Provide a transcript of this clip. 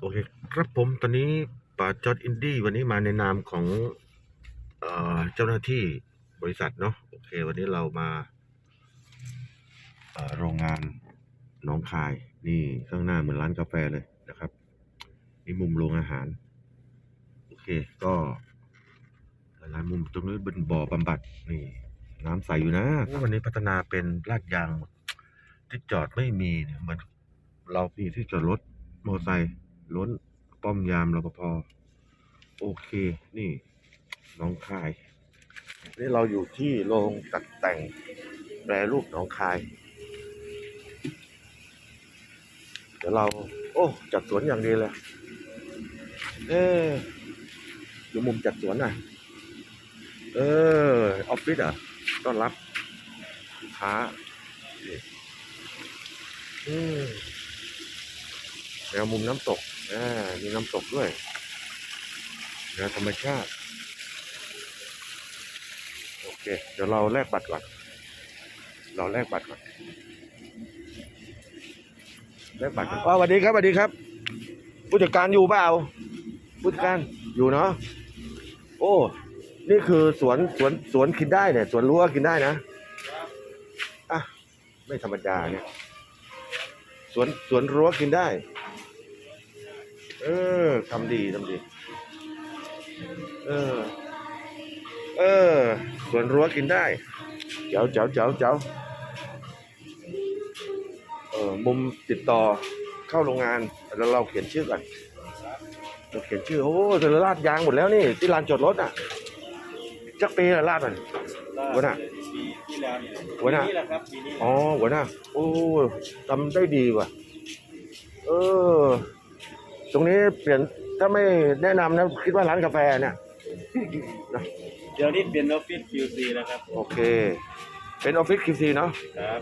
โอเคครับผมตอนนี้ป่าจอดอินดี้วันนี้มาในนามของเอ่อเจ้าหน้าที่บริษัทเนาะโอเค วันนี้เรามาเอ่อโรงงานน้องคาย นี่ข้างหน้าเหมือนร้านกาแฟเลยนะครับนี่มุมโรงอาหาร โอเค ก็ร้านมุมตรงนี้เป็นบ่อบำบัดนี่ น้ำใสอยู่นะวันนี้พัฒนาเป็นลาดยางที่จอดไม่มีเนี่ยเหมือนเรามีที่จอดรถมอเตอร์ไซค์ ล้นป้อมยามรปภโอเค นี่น้องคาย นี่เราอยู่ที่โรงตัดแต่งแปรรูปหนองคาย เดี๋ยวเรา โอ้ จัดสวนอย่างดีเลยเอออยู่มุมจัดสวนน่ะ เออออฟฟิศอะ ต้อนรับลูกค้าอืมแนวมุมน้ำตก อ่ามีน้ำตกด้วยแนวธรรมชาติ โอเค เดี๋ยวเราแลกบัตรก่อน เราแลกบัตรก่อน แลกบัตรก่อนอ๋อสวัสดีครับสวัสดีครับ ผู้จัดการอยู่เปล่า ผู้จัดการอยู่เนาะ โอ้ นี่คือสวนสวนสวนกินได้เนี่ยสวนรั้วกินได้นะอะไม่ธรรมดาเนี่ย สวนสวนรั้วกินได้ เออทำดีทำดี เออ เออสวนรั้วกินได้ เจ๋วเจ๋วเจ๋วเจ๋วเออมุมติดต่อเข้าโรงงานแล้วเราเขียนชื่อกันเราเขียนชื่อโอ้เธอลาดยางหมดแล้วนี่ที่ลานจอดรถอะจักปีละลาดมันหัวหน้าปีที่แล้วเนี่ยหัวหน้าปีนี้แหละครับปีนี้อ๋อหัวหน้าโอ้ทำได้ดีว่ะ เออต รงนี้เปลี่ยนถ้าไม่แนะนำนะ คิดว่าร้านกาแฟเนี่ยเดี๋ยวนี้เป็นออฟฟิศ QC แล้วครับ โอเค เป็นออฟฟิศคิวซีเนาะครับ